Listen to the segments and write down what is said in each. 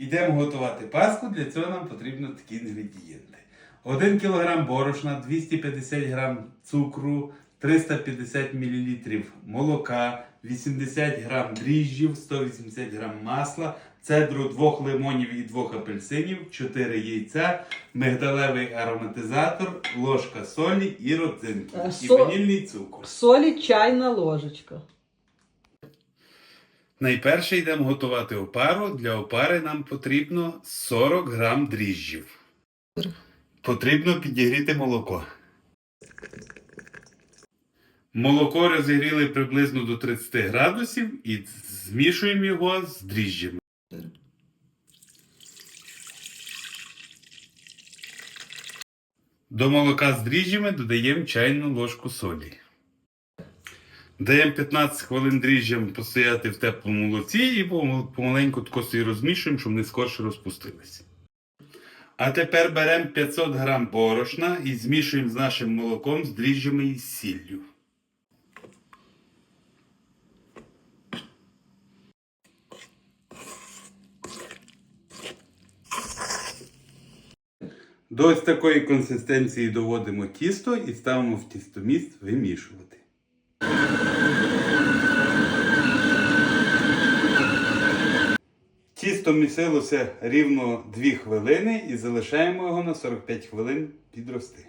Йдемо готувати паску. Для цього нам потрібно такі інгредієнти: 1 кг борошна, 250 г цукру, 350 мл молока, 80 г дріжджів, 180 г масла, цедру двох лимонів і двох апельсинів, 4 яйця, мигдалевий ароматизатор, ложка солі і родзинки. Е, І со- ванільний цукор. Солі чайна ложечка. Найперше йдемо готувати опару. Для опари нам потрібно 40 грам дріжджів. Потрібно підігріти молоко. Молоко розігріли приблизно до 30 градусів і змішуємо його з дріжджами. До молока з дріжджами додаємо чайну ложку солі. Даємо 15 хвилин дріжджам постояти в теплому молоці і помаленьку собі розмішуємо, щоб вони скорше розпустилися. А тепер беремо 500 грам борошна і змішуємо з нашим молоком, з дріжджами і сіллю. До ось такої консистенції доводимо тісто і ставимо в тістоміст вимішувати. Тісто місилося рівно 2 хвилини і залишаємо його на 45 хвилин підрости.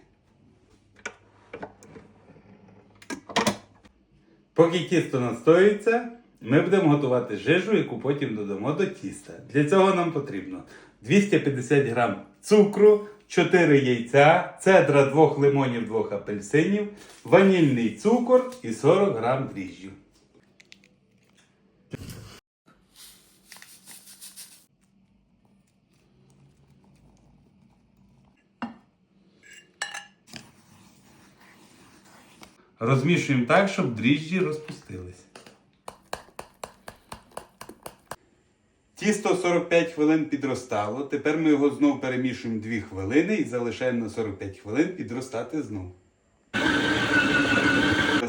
Поки тісто настоюється, ми будемо готувати жижу, яку потім додамо до тіста. Для цього нам потрібно 250 г цукру, 4 яйця, цедра двох лимонів, двох апельсинів, ванільний цукор і 40 г дріжджів. Розмішуємо так, щоб дріжджі розпустились. Тісто 45 хвилин підростало. Тепер ми його знову перемішуємо 2 хвилини і залишаємо на 45 хвилин підростати знову.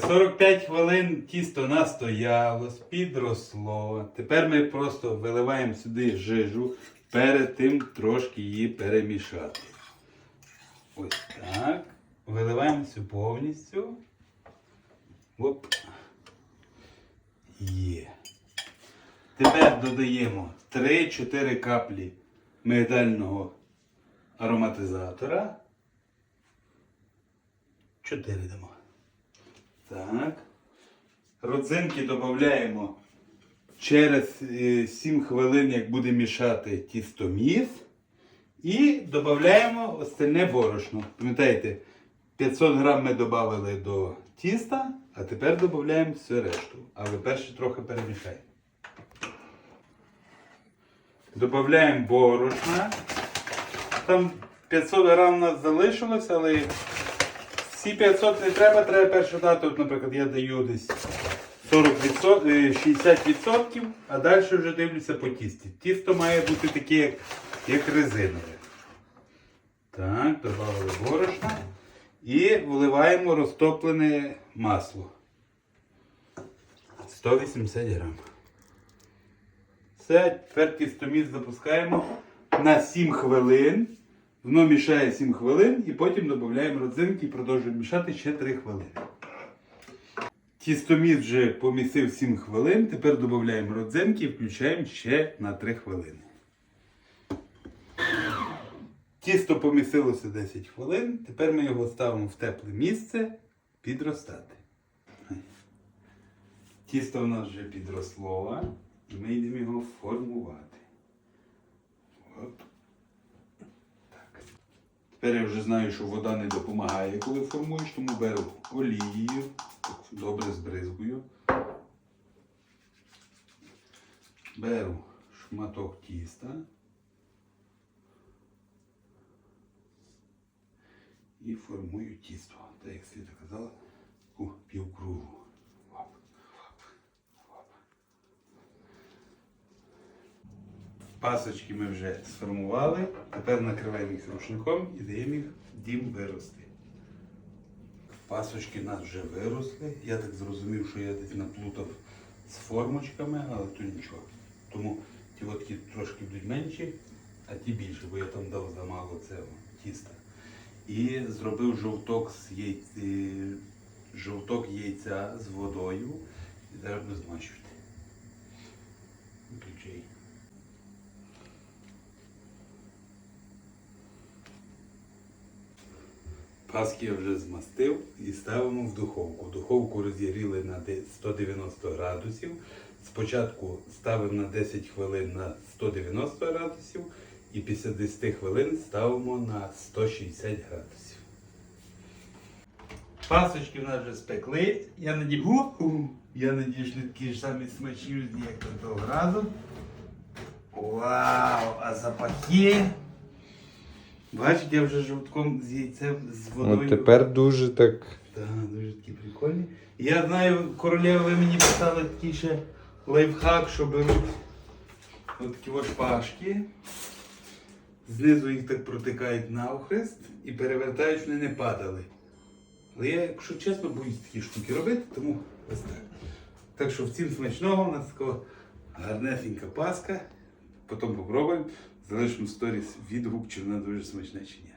45 хвилин тісто настоялось, підросло. Тепер ми просто виливаємо сюди жижу, перед тим трошки її перемішати. Ось так. Виливаємо всю повністю. Оп. Є. Тепер додаємо 3-4 каплі мигдального ароматизатора. 4 дамо. Так. Родзинки додаємо через е, 7 хвилин, як буде мішати тістоміс. І додаємо остальне борошно. Пам'ятаєте, 500 грам ми додали до тіста, а тепер додаємо все решту. Але перше трохи перемішаємо. Додаємо борошна. Там 500 грам у нас залишилось, але всі 500 не треба, треба перше дати. От, наприклад, я даю десь 40%, е, 60%, а далі вже дивлюся по тісті. Тісто має бути таке, як, як резинове. Так, додали борошна. І вливаємо розтоплене масло. 180 грам. Все, тепер тістоміс запускаємо на 7 хвилин. Воно мішає 7 хвилин і потім додаємо родзинки і продовжуємо мішати ще 3 хвилини. Тістоміс вже помісив 7 хвилин. Тепер додаємо родзинки і включаємо ще на 3 хвилини. Тісто помісилося 10 хвилин. Тепер ми його ставимо в тепле місце підростати. Тісто у нас вже підросло, і ми йдемо його формувати. От. Так. Тепер я вже знаю, що вода не допомагає, коли формуєш, тому беру олію, добре збризгую. Беру шматок тіста. І формую тісто. Так як Світа казала, у півкругу. Пасочки ми вже сформували. Тепер накриваємо їх рушником і даємо їх дім вирости. Пасочки в нас вже виросли. Я так зрозумів, що я десь наплутав з формочками, але то нічого. Тому Ті такі трошки будуть менші, а ті більші, бо я там дав замало цього тіста. І зробив жовток з яйці, жовток яйця з водою. І зараз буду змащувати. Ключей. Паски я вже змастив і ставимо в духовку. Духовку розігріли на 190 градусів. Спочатку ставимо на 10 хвилин на 190 градусів і після 10 хвилин ставимо на 160 градусів. Пасочки в нас вже спекли. Я надію, я надію, що такі ж самі смачні, як того разу. Вау! А запахи! Бачите, я вже жовтком з яйцем з водою. От тепер дуже так. Так, дуже такі прикольні. Я знаю, королева, ви мені писали такий ще лайфхак, що беруть от такі от шпажки, знизу їх так протикають навхрест і перевертають, вони не падали. Але я, якщо чесно, боюсь такі штуки робити, тому ось так. Так що всім смачного, у нас така гарнесенька паска. Потім попробуємо. Залишимо сторіс відгук, чи вона дуже смачна чи ні.